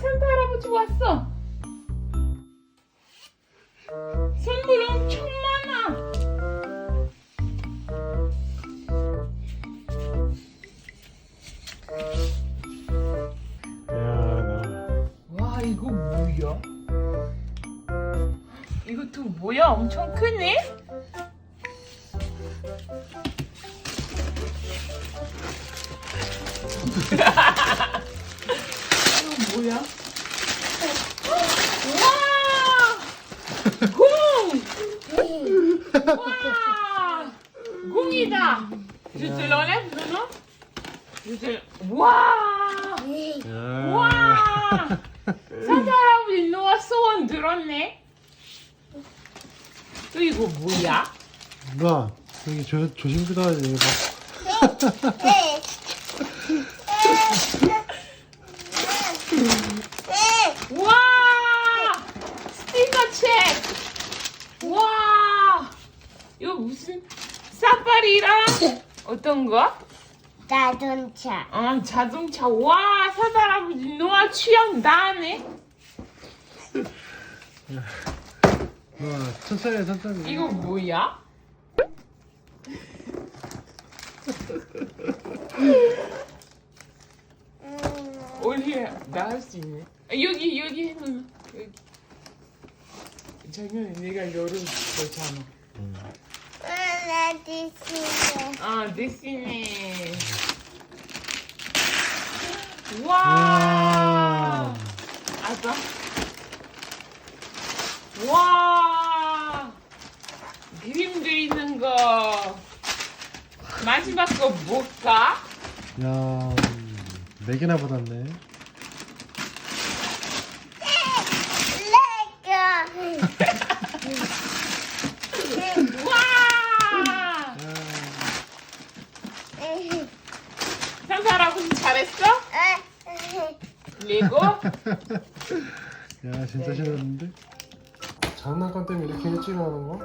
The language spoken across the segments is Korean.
산타 할아버지 왔어. 선물 엄청 많아. 야, 와 이거 뭐야? 이것도 뭐야? 엄청 크네? 이거 뭐야? 와! 공! 와! 공이다! Je te l'enlève, Bruno? Je te... 와! 나. 와! 산타 할아버지 노아 소원 들었네? 또 이거 뭐야? 나 여기 조, 조심 들어야지 이거 봐. 와! 스티커 책! 와! 이거 무슨 사파리랑 어떤 거? 자동차. 어, 자동차. 와, 산타 할아버지 노아 취향 나네? 나 천천히 해, 천천히. 이거 뭐야? 올리에 나할 수 있네. 아, 여기 여기 해놓으면 여기. 작년에 내가 열을 거잖아. 레디스네. 아 대신 에. 와. 와. 아빠. 와. 그림 그리는 거. 마지막 거 뭘까? 야, 네 개나 받았네. 레고. 와! 산타 할아버지 잘했어? 레고? 야, 진짜 신났는데? 장난감 때문에 이렇게 일찍 하는 거?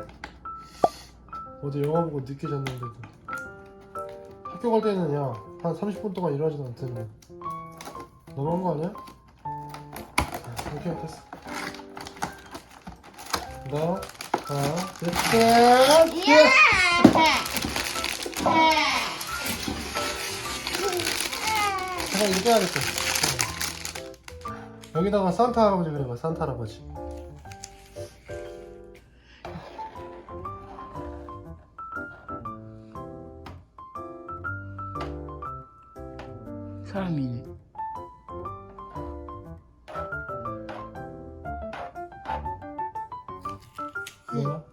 어제 영화 보고 늦게 잤는데도. 학교 갈 때는 야, 한 30분 동안 일하지도 않던데. 너무한 거 아니야? 아, 오케이, 됐어. 나, 아, 됐어. 잠깐 이거 해야겠다. 어. 여기다가 산타 할아버지 그려봐, 산타 할아버지. 사람이네. 뭐야?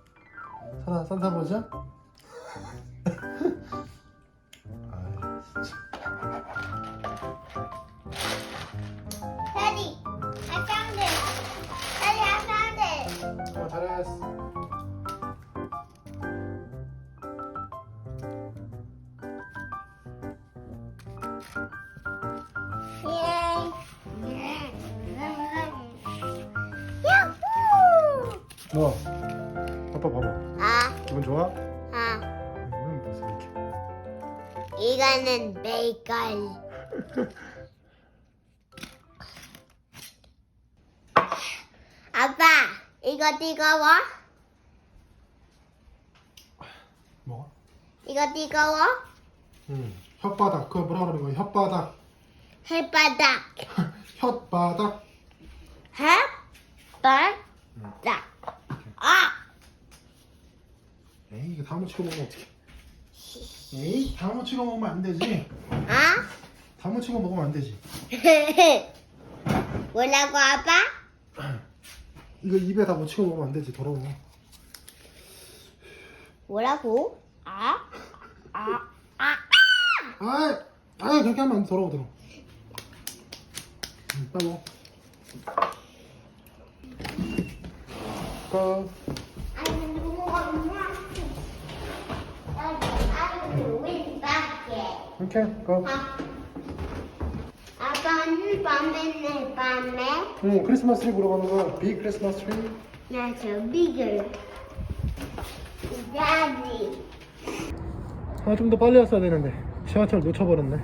산타, 산타 할아버지야? 뭐? 아빠 봐봐. 아, 기분 좋아? 아, 음, 무슨 이렇게. 이거는 베이컨. 아빠, 이거 뜨거워? 뭐? 이거 뜨거워? 응. 혓바닥. 그거 뭐라 그러는 거야? 혓바닥. 햇바닥. 혓바닥. 햇바닥. 아! 에이, 이거 다 묻히고 먹으면 어떡해. 에이, 다 묻히고 먹으면 안 되지. 아? 다 묻히고 먹으면 안 되지. 뭐라고 아빠? 이거 입에 다 묻히고 먹으면 안 되지. 더러워. 뭐라고? 아? 아? 아? 아이, 아이, 그렇게 하면 안 돼. 더러워, 더러워. 응, 빨리 먹어. 고. 오케이, 고. 아빠는 밤에 밤에 응, 크리스마스 트리 보러 가는 거야. 빅 크리스마스 트리. 나저 비글 다디 아, 좀 더 빨리 왔어야 되는데. 지하철 놓쳐버렸네.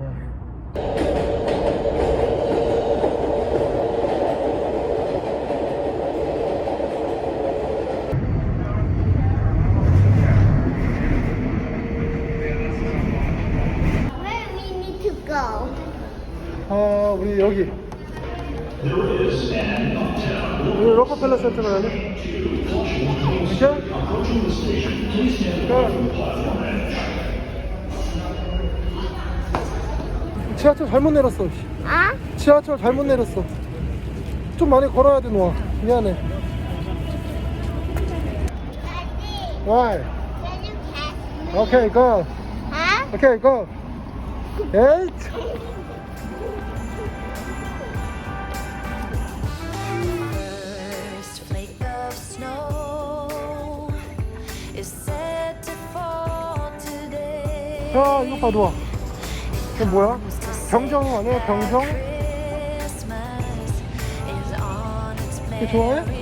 아. 아 우리 여기 우리 로커펠러 센터 가야 돼 이렇게? 자. 지하철 잘못 내렸어 씨. 아? 지하철 잘못 내렸어 좀 많이 걸어야 돼 노아 미안해 Why? Okay go 아? Okay go Eight 야 이거 봐 노아 이거 뭐야? 병정 아니야 병정? 이거 좋아해?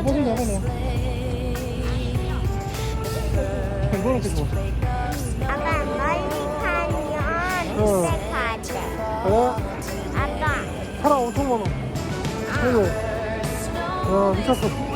아버지 나가 Santa's 너 sleigh. 이거는 이렇게 좋아 엄청 많아 그리고. 야 미쳤어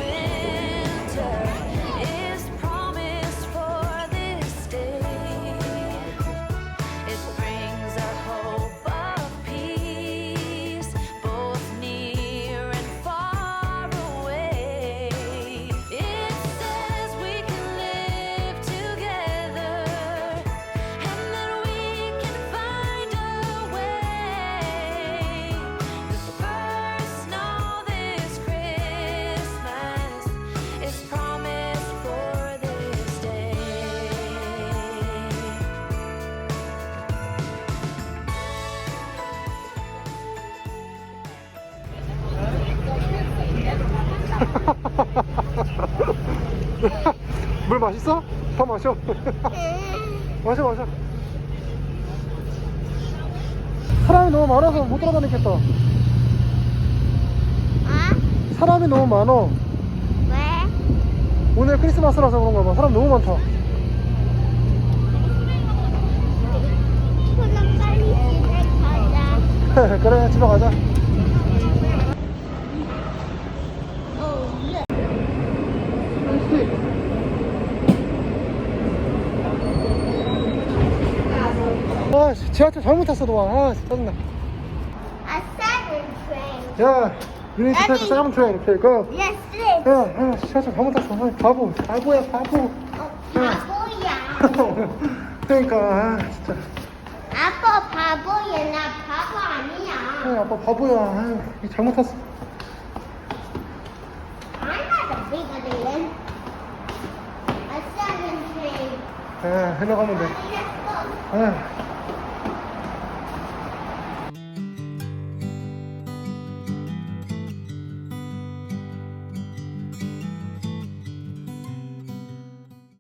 물 맛있어? 더 마셔 마셔 마셔 사람이 너무 많아서 못 돌아다니겠다 아? 사람이 너무 많어 왜? 오늘 크리스마스라서 그런가 봐 사람 너무 많다 그럼 빨리 집에 가자. 그래 집에 가자 아 씨, 지하철 잘못 탔어 너아 아, 씨, 짜증나 A seven train. 야 타이크 아니. 세븐 트레인 이렇게 고 Yes, this. 야, 야, 지하철 잘못 탔어 아, 바보 바보야 바보 어, 바보야. 그러니까 아, 진짜 아빠 바보야. 나 바보 아니야. 아, 아빠 바보야 아유, 잘못 탔어 아, 해나가면 돼. 아,